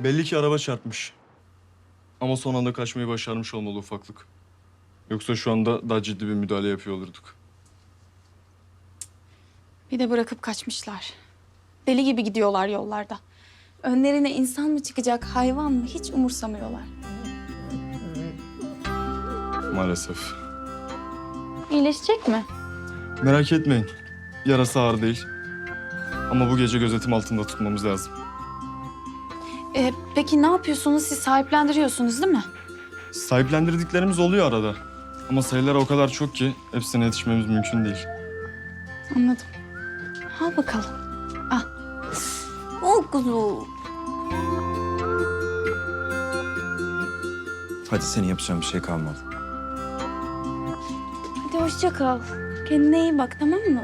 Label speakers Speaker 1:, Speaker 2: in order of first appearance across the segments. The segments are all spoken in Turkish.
Speaker 1: Belli ki araba çarpmış. Ama son anda kaçmayı başarmış olmalı ufaklık. Yoksa şu anda daha ciddi bir müdahale yapıyor olurduk.
Speaker 2: Bir de bırakıp kaçmışlar. Deli gibi gidiyorlar yollarda. Önlerine insan mı çıkacak, hayvan mı hiç umursamıyorlar.
Speaker 1: Maalesef.
Speaker 2: İyileşecek mi?
Speaker 1: Merak etmeyin. Yarası ağır değil. Ama bu gece gözetim altında tutmamız lazım.
Speaker 2: Ee, peki ne yapıyorsunuz? Siz sahiplendiriyorsunuz değil mi?
Speaker 1: Sahiplendirdiklerimiz oluyor arada. Ama sayılar o kadar çok ki hepsine yetişmemiz mümkün değil.
Speaker 2: Anladım. Al bakalım. Al. Oh kuzum.
Speaker 3: Hadi senin yapacağın bir şey kalmadı.
Speaker 2: Hadi hoşça kal. Kendine iyi bak tamam mı?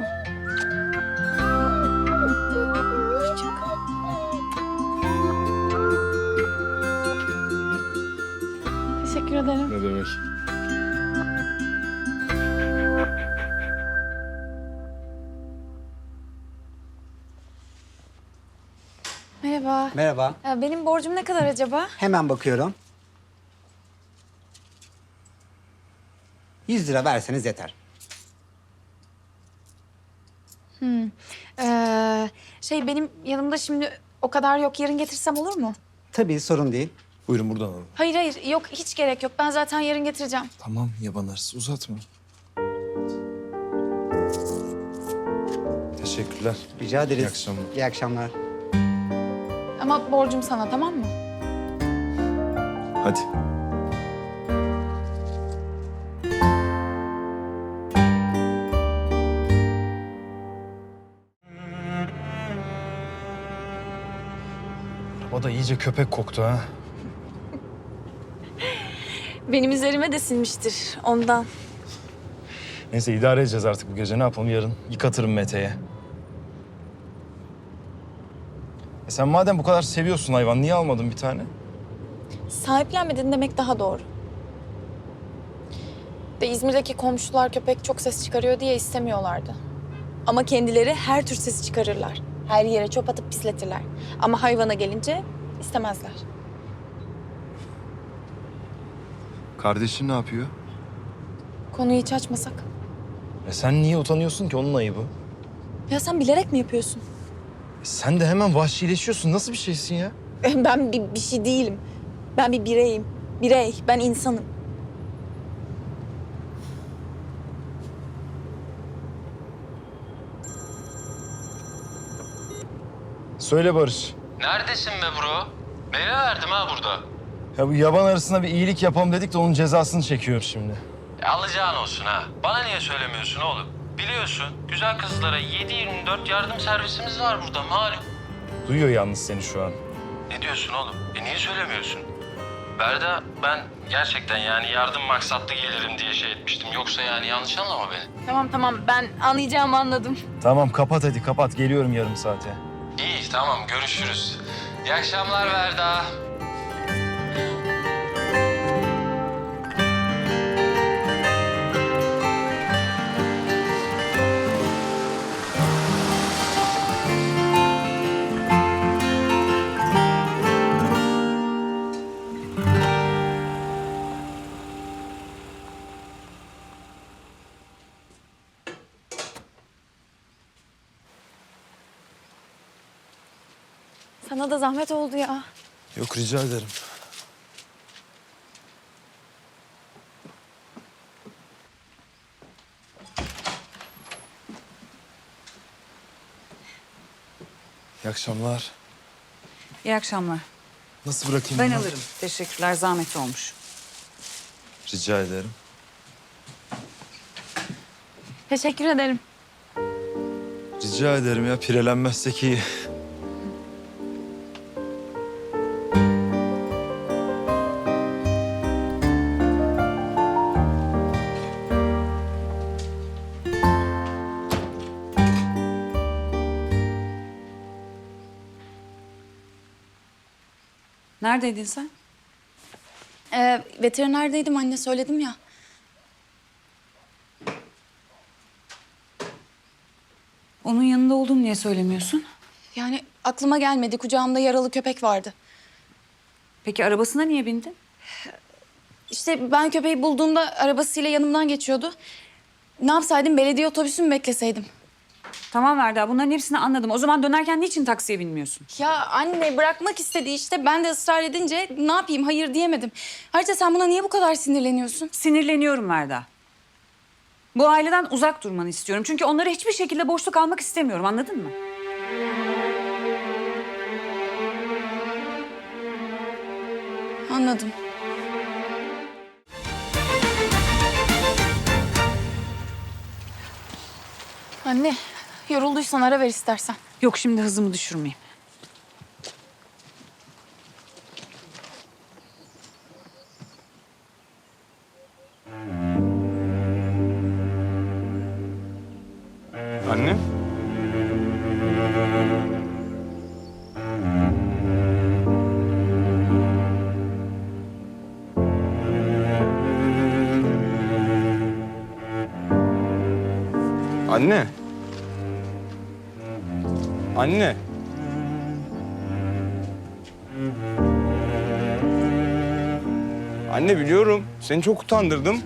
Speaker 1: Demek?
Speaker 2: Merhaba.
Speaker 4: Merhaba.
Speaker 2: Ya benim borcum ne kadar acaba?
Speaker 4: Hemen bakıyorum. 100 lira verseniz yeter.
Speaker 2: Ee, şey benim yanımda şimdi o kadar yok. Yarın getirsem olur mu?
Speaker 4: Tabii sorun değil.
Speaker 3: Buyurun buradan alalım.
Speaker 2: Hayır hayır yok hiç gerek yok. Ben zaten yarın getireceğim.
Speaker 3: Tamam yaban arısı uzatma. Teşekkürler.
Speaker 4: Rica ederiz.
Speaker 3: İyi akşamlar.
Speaker 4: İyi akşamlar.
Speaker 2: Ama borcum sana tamam mı?
Speaker 3: Hadi. Araba da iyice köpek koktu ha.
Speaker 2: Benim üzerime de sinmiştir ondan.
Speaker 3: Neyse idare edeceğiz artık bu gece. Ne yapalım yarın? Yıkatırım Mete'ye. E sen madem bu kadar seviyorsun hayvan niye almadın bir tane?
Speaker 2: Sahiplenmedin demek daha doğru. De İzmir'deki komşular köpek çok ses çıkarıyor diye istemiyorlardı. Ama kendileri her tür sesi çıkarırlar. Her yere çöp atıp pisletirler. Ama hayvana gelince istemezler.
Speaker 3: Kardeşin ne yapıyor?
Speaker 2: Konuyu hiç açmasak.
Speaker 3: E sen niye utanıyorsun ki onun ayıbı?
Speaker 2: Ya sen bilerek mi yapıyorsun?
Speaker 3: E sen de hemen vahşileşiyorsun. Nasıl bir şeysin ya?
Speaker 2: Ben bir, bir şey değilim. Ben bir bireyim. Birey. Ben insanım.
Speaker 3: Söyle Barış.
Speaker 5: Neredesin be bro? Meyve verdim ha burada.
Speaker 3: Ya bu yaban arasına bir iyilik yapalım dedik de onun cezasını çekiyor şimdi.
Speaker 5: E, alacağın olsun ha. Bana niye söylemiyorsun oğlum? Biliyorsun güzel kızlara 7-24 yardım servisimiz var burada malum.
Speaker 3: Duyuyor yalnız seni şu an.
Speaker 5: Ne diyorsun oğlum? E niye söylemiyorsun? Berda ben gerçekten yani yardım maksatlı gelirim diye şey etmiştim. Yoksa yani yanlış anlama beni.
Speaker 2: Tamam tamam. Ben anlayacağımı anladım.
Speaker 3: Tamam kapat hadi kapat. Geliyorum yarım saate.
Speaker 5: İyi tamam görüşürüz. İyi akşamlar Berda.
Speaker 2: Da zahmet oldu ya.
Speaker 3: Yok rica ederim. İyi akşamlar.
Speaker 6: İyi akşamlar.
Speaker 3: Nasıl bırakayım
Speaker 6: Ben
Speaker 3: bunu?
Speaker 6: alırım. Teşekkürler. Zahmet olmuş.
Speaker 3: Rica ederim.
Speaker 2: Teşekkür ederim.
Speaker 3: Rica ederim ya pirelenmezsek iyi.
Speaker 6: Neredeydin sen?
Speaker 2: Ee, veterinerdeydim anne söyledim ya.
Speaker 6: Onun yanında olduğunu niye söylemiyorsun?
Speaker 2: Yani aklıma gelmedi. Kucağımda yaralı köpek vardı.
Speaker 6: Peki arabasına niye bindin?
Speaker 2: İşte ben köpeği bulduğumda arabasıyla yanımdan geçiyordu. Ne yapsaydım belediye otobüsü mü bekleseydim?
Speaker 6: Tamam Verda bunların hepsini anladım. O zaman dönerken niçin taksiye binmiyorsun?
Speaker 2: Ya anne bırakmak istedi işte. Ben de ısrar edince ne yapayım hayır diyemedim. Ayrıca sen buna niye bu kadar sinirleniyorsun?
Speaker 6: Sinirleniyorum Verda. Bu aileden uzak durmanı istiyorum. Çünkü onlara hiçbir şekilde boşluk almak istemiyorum anladın mı?
Speaker 2: Anladım. Anne, yorulduysan ara ver istersen.
Speaker 6: Yok şimdi hızımı düşürmeyeyim.
Speaker 7: Anne? Anne. Anne. Anne biliyorum. Seni çok utandırdım.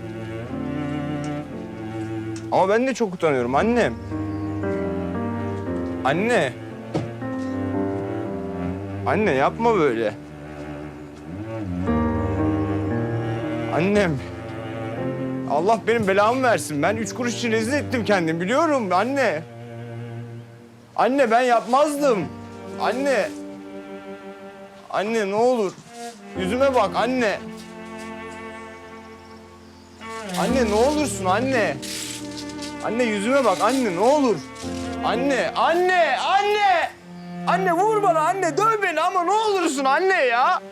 Speaker 7: Ama ben de çok utanıyorum annem. Anne. Anne yapma böyle. Annem. Allah benim belamı versin. Ben üç kuruş için rezil ettim kendimi biliyorum anne. Anne ben yapmazdım. Anne. Anne ne olur. Yüzüme bak anne. Anne ne olursun anne. Anne yüzüme bak anne ne olur. Anne, anne, anne. Anne vur bana anne döv beni ama ne olursun anne ya.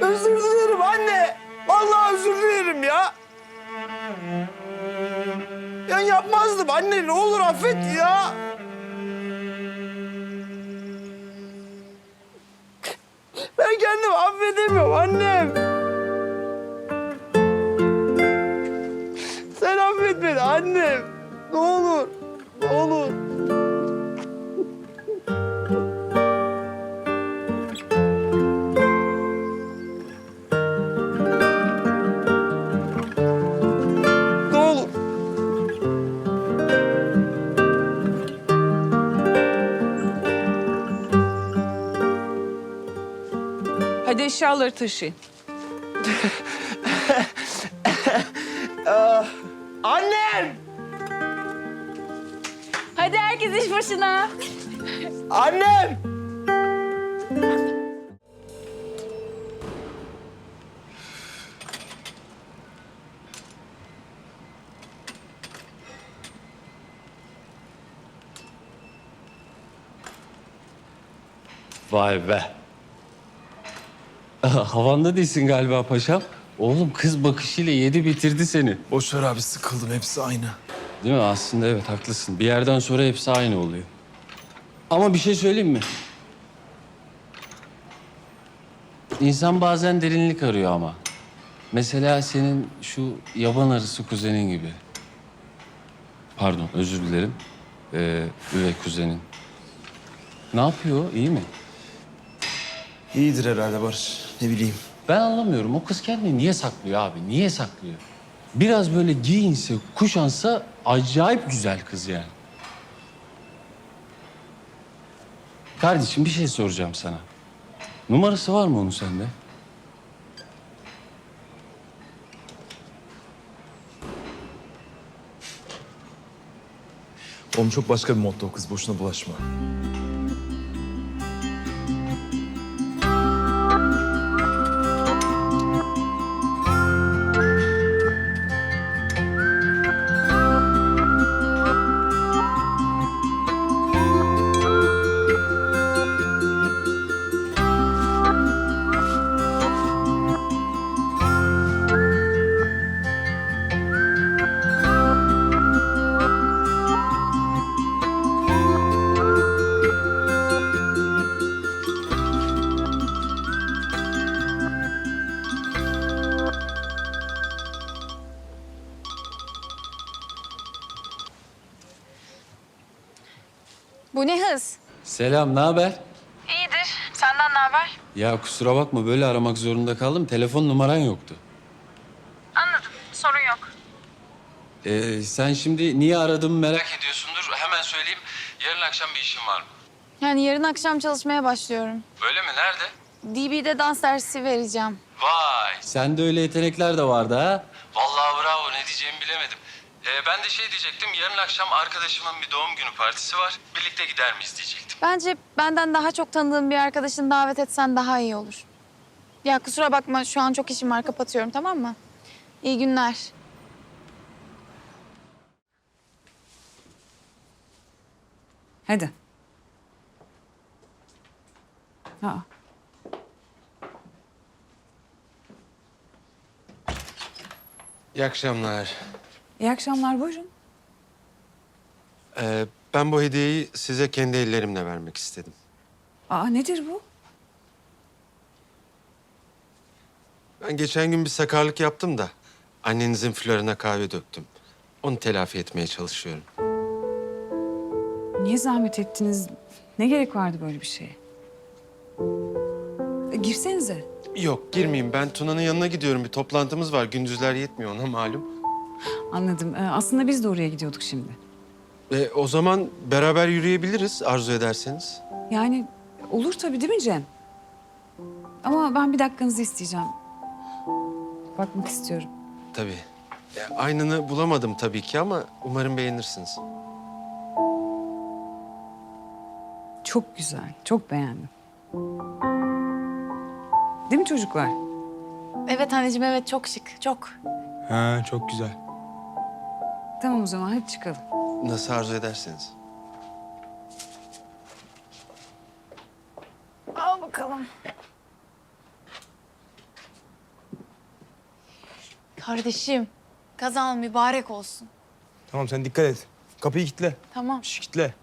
Speaker 7: Özür dilerim anne. Vallahi özür dilerim ya. Ya yapmazdım anne ne olur affet ya. Ben kendimi affedemiyorum annem. Sen affet beni annem. Ne olur.
Speaker 6: Eşyaları taşıyın.
Speaker 7: Annem!
Speaker 2: Hadi herkes iş başına.
Speaker 7: Annem!
Speaker 5: Vay be. Havanda değilsin galiba paşam. Oğlum kız bakışıyla yedi bitirdi seni.
Speaker 7: Boş ver abi sıkıldım hepsi aynı.
Speaker 5: Değil mi? Aslında evet haklısın. Bir yerden sonra hepsi aynı oluyor. Ama bir şey söyleyeyim mi? İnsan bazen derinlik arıyor ama. Mesela senin şu yaban arısı kuzenin gibi. Pardon, özür dilerim. Ee, üvey kuzenin. Ne yapıyor? İyi mi?
Speaker 7: İyidir herhalde Barış. Ne bileyim.
Speaker 5: Ben anlamıyorum. O kız kendini niye saklıyor abi? Niye saklıyor? Biraz böyle giyinse, kuşansa acayip güzel kız yani. Kardeşim bir şey soracağım sana. Numarası var mı onun sende?
Speaker 3: Oğlum çok başka bir modda o kız. Boşuna bulaşma.
Speaker 5: Selam, ne haber?
Speaker 2: İyidir. Senden ne haber?
Speaker 5: Ya kusura bakma böyle aramak zorunda kaldım. Telefon numaran yoktu.
Speaker 2: Anladım. Sorun yok.
Speaker 5: Ee, sen şimdi niye aradığımı merak ediyorsundur. Hemen söyleyeyim. Yarın akşam bir işim var mı?
Speaker 2: Yani yarın akşam çalışmaya başlıyorum.
Speaker 5: Öyle mi? Nerede?
Speaker 2: DB'de dans dersi vereceğim.
Speaker 5: Vay. Sende öyle yetenekler de vardı ha. Vallahi bravo. Ne diyeceğimi bilemedim. Ee, ben de şey diyecektim. Yarın akşam arkadaşımın bir doğum günü partisi var. Birlikte gider miyiz diyecektim.
Speaker 2: Bence benden daha çok tanıdığım bir arkadaşını davet etsen daha iyi olur. Ya kusura bakma şu an çok işim var kapatıyorum tamam mı? İyi günler.
Speaker 6: Hadi. Aa,
Speaker 8: İyi akşamlar.
Speaker 6: İyi akşamlar buyurun.
Speaker 8: Ee, ben bu hediyeyi size kendi ellerimle vermek istedim.
Speaker 6: Aa nedir bu?
Speaker 8: Ben geçen gün bir sakarlık yaptım da annenizin floruna kahve döktüm. Onu telafi etmeye çalışıyorum.
Speaker 6: Niye zahmet ettiniz? Ne gerek vardı böyle bir şeye? E, girsenize.
Speaker 8: Yok girmeyeyim. Ben Tuna'nın yanına gidiyorum. Bir toplantımız var. Gündüzler yetmiyor ona malum.
Speaker 6: Anladım. Ee, aslında biz de oraya gidiyorduk şimdi.
Speaker 8: E, o zaman beraber yürüyebiliriz arzu ederseniz.
Speaker 6: Yani olur tabii değil mi Cem? Ama ben bir dakikanızı isteyeceğim. Bakmak istiyorum.
Speaker 8: Tabii. E, aynını bulamadım tabii ki ama umarım beğenirsiniz.
Speaker 6: Çok güzel. Çok beğendim. Değil mi çocuklar?
Speaker 2: Evet anneciğim evet çok şık çok.
Speaker 7: Ha çok güzel.
Speaker 6: Tamam o zaman hadi çıkalım.
Speaker 8: Nasıl arzu ederseniz.
Speaker 2: Al bakalım. Kardeşim kazan mübarek olsun.
Speaker 7: Tamam sen dikkat et. Kapıyı kilitle.
Speaker 2: Tamam.
Speaker 7: Şş, kilitle.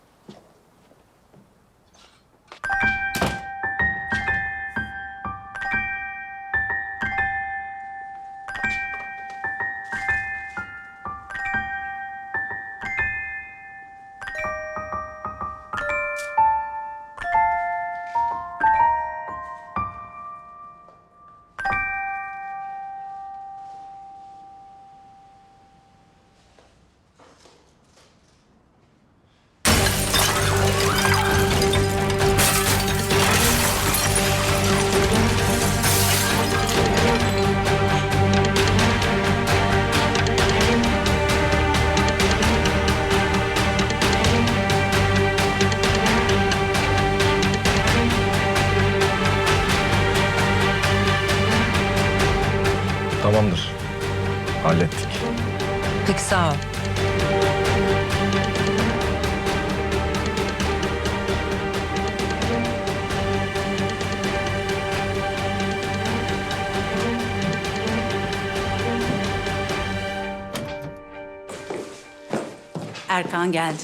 Speaker 9: Peki sağ ol.
Speaker 10: Erkan geldi.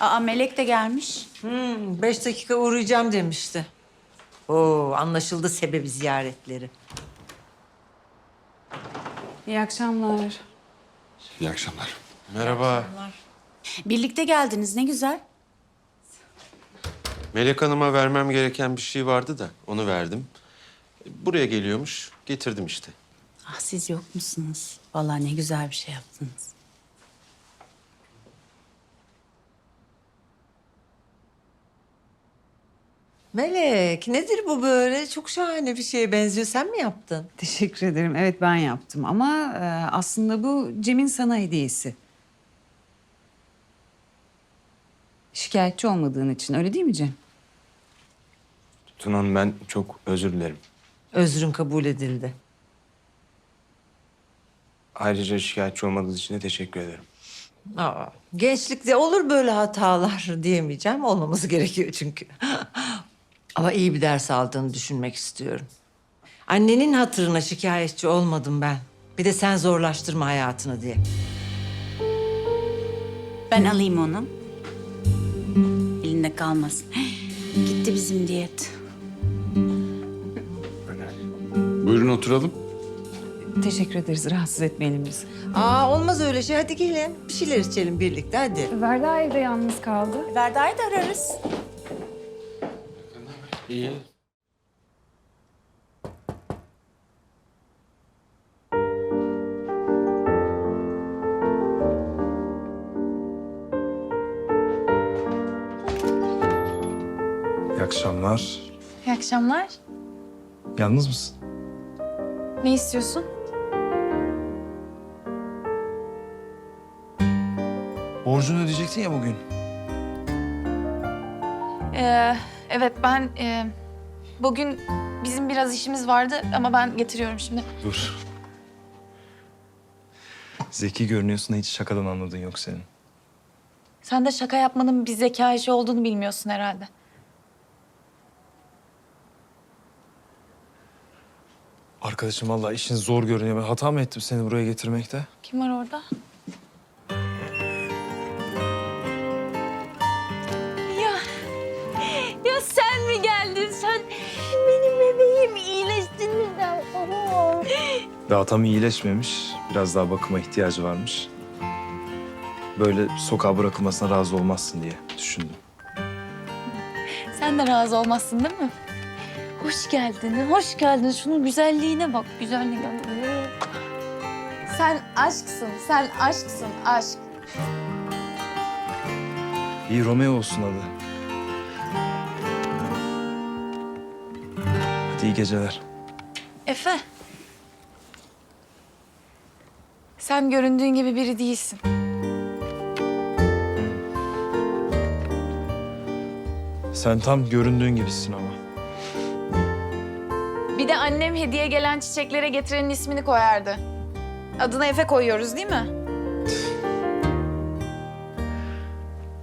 Speaker 10: Aa Melek de gelmiş.
Speaker 9: Hmm, beş dakika uğrayacağım demişti. Oo, anlaşıldı sebebi ziyaretleri.
Speaker 6: İyi akşamlar.
Speaker 3: İyi akşamlar.
Speaker 8: Merhaba.
Speaker 10: Birlikte geldiniz ne güzel.
Speaker 8: Melek Hanım'a vermem gereken bir şey vardı da onu verdim. Buraya geliyormuş. Getirdim işte.
Speaker 10: Ah siz yok musunuz? Vallahi ne güzel bir şey yaptınız.
Speaker 9: Melek, nedir bu böyle? Çok şahane bir şeye benziyor. Sen mi yaptın?
Speaker 6: Teşekkür ederim. Evet ben yaptım ama e, aslında bu Cem'in sana hediyesi. Şikayetçi olmadığın için öyle değil mi Cem?
Speaker 7: Tunan ben çok özür dilerim.
Speaker 9: Özrün kabul edildi.
Speaker 7: Ayrıca şikayetçi olmadığınız için de teşekkür ederim.
Speaker 9: Aa, gençlikte olur böyle hatalar diyemeyeceğim. Olmaması gerekiyor çünkü. Ama iyi bir ders aldığını düşünmek istiyorum. Annenin hatırına şikayetçi olmadım ben. Bir de sen zorlaştırma hayatını diye.
Speaker 10: Ben alayım onu. Elinde kalmasın. Gitti bizim diyet.
Speaker 3: Buyurun oturalım.
Speaker 6: Teşekkür ederiz. Rahatsız etmeyelim bizi.
Speaker 9: Aa olmaz öyle şey. Hadi gelin. Bir şeyler içelim birlikte hadi.
Speaker 6: Verda evde yalnız kaldı.
Speaker 10: Verda'yı da ararız.
Speaker 8: İyi.
Speaker 3: İyi akşamlar.
Speaker 2: İyi akşamlar.
Speaker 3: Yalnız mısın?
Speaker 2: Ne istiyorsun?
Speaker 3: Borcunu ödeyecektin ya bugün.
Speaker 2: Ee, evet ben e, bugün bizim biraz işimiz vardı ama ben getiriyorum şimdi.
Speaker 3: Dur. Zeki görünüyorsun da hiç şakadan anladın yok senin.
Speaker 2: Sen de şaka yapmanın bir zeka işi olduğunu bilmiyorsun herhalde.
Speaker 3: Arkadaşım vallahi işin zor görünüyor. Ben hata mı ettim seni buraya getirmekte?
Speaker 2: Kim var orada?
Speaker 3: Daha tam iyileşmemiş. Biraz daha bakıma ihtiyacı varmış. Böyle sokağa bırakılmasına razı olmazsın diye düşündüm.
Speaker 2: Sen de razı olmazsın değil mi? Hoş geldin, hoş geldin. Şunun güzelliğine bak, güzelliğine. Sen aşksın, sen aşksın, aşk.
Speaker 3: İyi Romeo olsun adı. Hadi iyi geceler.
Speaker 2: Efe. Sen göründüğün gibi biri değilsin.
Speaker 3: Sen tam göründüğün gibisin ama.
Speaker 2: Bir de annem hediye gelen çiçeklere getirenin ismini koyardı. Adına Efe koyuyoruz değil mi?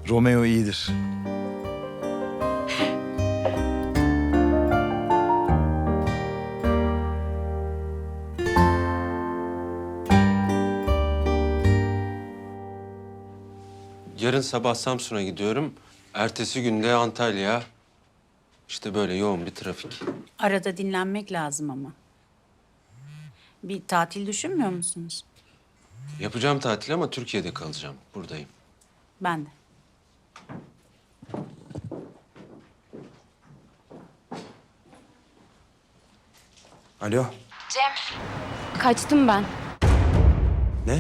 Speaker 3: Romeo iyidir.
Speaker 8: Yarın sabah Samsun'a gidiyorum. Ertesi günde Antalya. İşte böyle yoğun bir trafik.
Speaker 10: Arada dinlenmek lazım ama. Bir tatil düşünmüyor musunuz?
Speaker 8: Yapacağım tatil ama Türkiye'de kalacağım. Buradayım.
Speaker 10: Ben de.
Speaker 7: Alo.
Speaker 11: Kaçtım ben.
Speaker 7: Ne?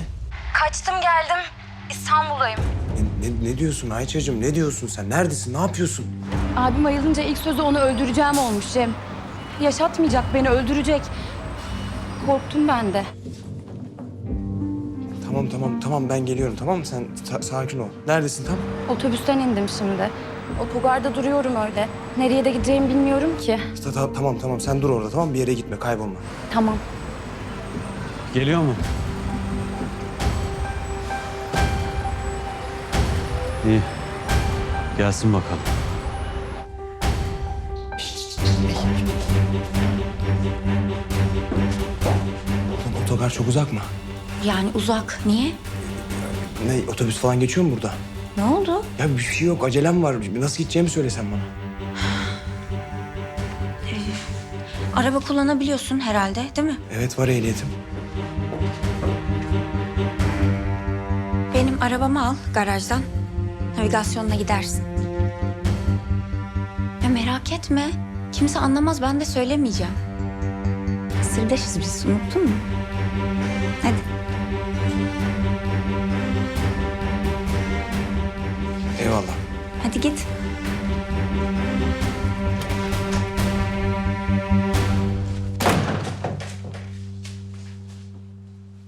Speaker 11: Kaçtım geldim. İstanbul'dayım.
Speaker 7: Ne, ne, diyorsun Ayça'cığım? Ne diyorsun sen? Neredesin? Ne yapıyorsun?
Speaker 11: Abim ayılınca ilk sözü onu öldüreceğim olmuş Cem. Yaşatmayacak beni, öldürecek. Korktum ben de.
Speaker 7: Tamam tamam tamam ben geliyorum tamam mı? Sen sa- sakin ol. Neredesin tam?
Speaker 11: Otobüsten indim şimdi. Otogarda duruyorum öyle. Nereye de gideceğimi bilmiyorum ki.
Speaker 7: Ta- ta- tamam tamam sen dur orada tamam mı? Bir yere gitme kaybolma.
Speaker 11: Tamam.
Speaker 5: Geliyor mu? İyi. Gelsin bakalım.
Speaker 7: Oğlum, otogar çok uzak mı?
Speaker 11: Yani uzak. Niye?
Speaker 7: Ne otobüs falan geçiyor mu burada?
Speaker 11: Ne oldu?
Speaker 7: Ya bir şey yok acelem var. Nasıl gideceğimi söylesen bana.
Speaker 11: Araba kullanabiliyorsun herhalde değil mi?
Speaker 7: Evet var ehliyetim.
Speaker 11: Benim arabamı al garajdan. Navigasyonla gidersin. Ya merak etme. Kimse anlamaz ben de söylemeyeceğim. Sırdaşız biz unuttun mu? Hadi.
Speaker 7: Eyvallah.
Speaker 11: Hadi git.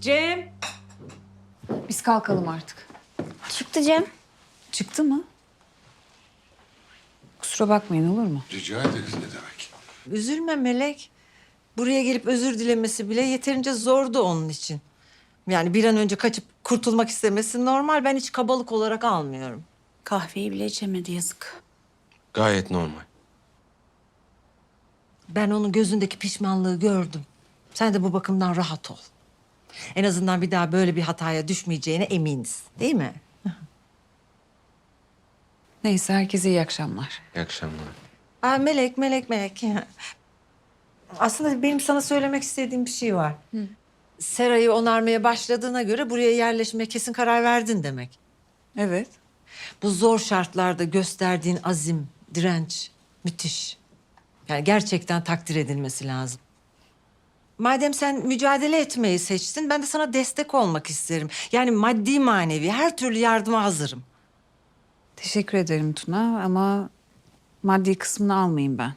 Speaker 6: Cem. Biz kalkalım artık.
Speaker 11: Çıktı Cem.
Speaker 6: Çıktı mı? Kusura bakmayın olur mu?
Speaker 3: Rica ederiz ne demek.
Speaker 9: Üzülme Melek. Buraya gelip özür dilemesi bile yeterince zordu onun için. Yani bir an önce kaçıp kurtulmak istemesi normal. Ben hiç kabalık olarak almıyorum.
Speaker 10: Kahveyi bile içemedi yazık.
Speaker 8: Gayet normal.
Speaker 9: Ben onun gözündeki pişmanlığı gördüm. Sen de bu bakımdan rahat ol. En azından bir daha böyle bir hataya düşmeyeceğine eminiz. Değil mi?
Speaker 6: Neyse herkese iyi akşamlar.
Speaker 8: İyi akşamlar.
Speaker 9: Aa, melek, melek, melek. Aslında benim sana söylemek istediğim bir şey var. Serayı onarmaya başladığına göre buraya yerleşmeye kesin karar verdin demek.
Speaker 6: Evet.
Speaker 9: Bu zor şartlarda gösterdiğin azim, direnç müthiş. Yani gerçekten takdir edilmesi lazım. Madem sen mücadele etmeyi seçtin, ben de sana destek olmak isterim. Yani maddi manevi her türlü yardıma hazırım.
Speaker 6: Teşekkür ederim Tuna ama maddi kısmını almayayım ben.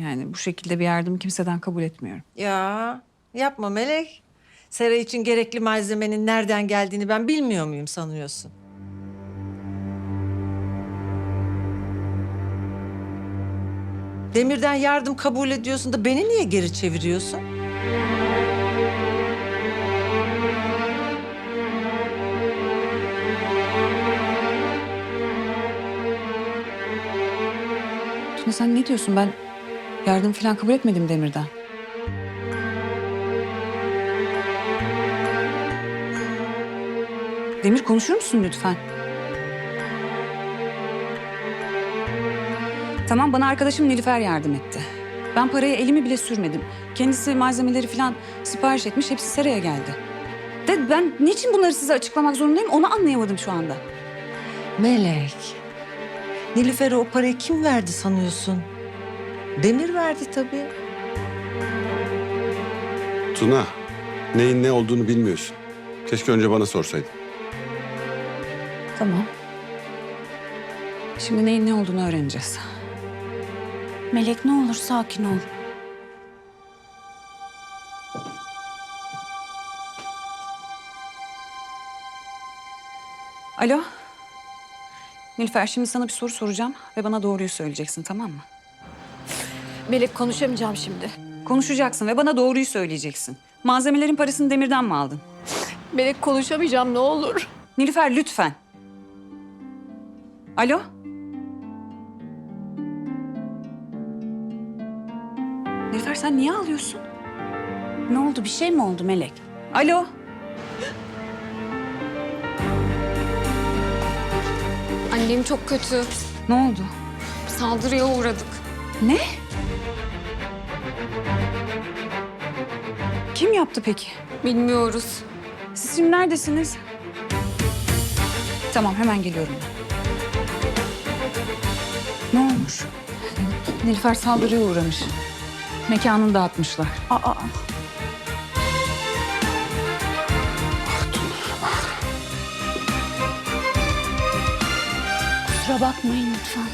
Speaker 6: Yani bu şekilde bir yardım kimseden kabul etmiyorum.
Speaker 9: Ya yapma Melek. Sera için gerekli malzemenin nereden geldiğini ben bilmiyor muyum sanıyorsun? Demir'den yardım kabul ediyorsun da beni niye geri çeviriyorsun?
Speaker 6: Tuna sen ne diyorsun? Ben yardım falan kabul etmedim Demir'den. Demir konuşur musun lütfen? Tamam bana arkadaşım Nilüfer yardım etti. Ben paraya elimi bile sürmedim. Kendisi malzemeleri falan sipariş etmiş. Hepsi Sera'ya geldi. De ben niçin bunları size açıklamak zorundayım onu anlayamadım şu anda.
Speaker 9: Melek. Nilüfer'e o parayı kim verdi sanıyorsun? Demir verdi tabii.
Speaker 12: Tuna, neyin ne olduğunu bilmiyorsun. Keşke önce bana sorsaydın.
Speaker 6: Tamam. Şimdi neyin ne olduğunu öğreneceğiz.
Speaker 10: Melek ne olur sakin ol.
Speaker 6: Alo. Nilüfer şimdi sana bir soru soracağım ve bana doğruyu söyleyeceksin tamam mı?
Speaker 2: Melek konuşamayacağım şimdi.
Speaker 6: Konuşacaksın ve bana doğruyu söyleyeceksin. Malzemelerin parasını demirden mi aldın?
Speaker 2: Melek konuşamayacağım ne olur.
Speaker 6: Nilüfer lütfen. Alo. Nilüfer sen niye ağlıyorsun?
Speaker 10: Ne oldu bir şey mi oldu Melek?
Speaker 6: Alo.
Speaker 2: Annem çok kötü.
Speaker 6: Ne oldu?
Speaker 2: Saldırıya uğradık.
Speaker 6: Ne? Kim yaptı peki?
Speaker 2: Bilmiyoruz.
Speaker 6: Siz şimdi neredesiniz? Tamam hemen geliyorum. Ne olmuş? Nilüfer saldırıya uğramış. Mekanını dağıtmışlar.
Speaker 10: Aa, kusura bakmayın lütfen.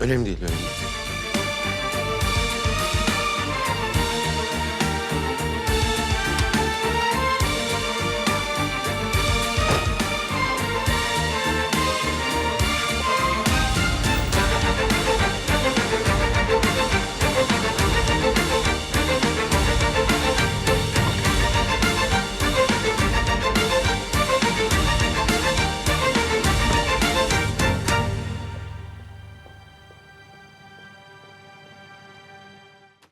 Speaker 8: Önemli değil, önemli değil.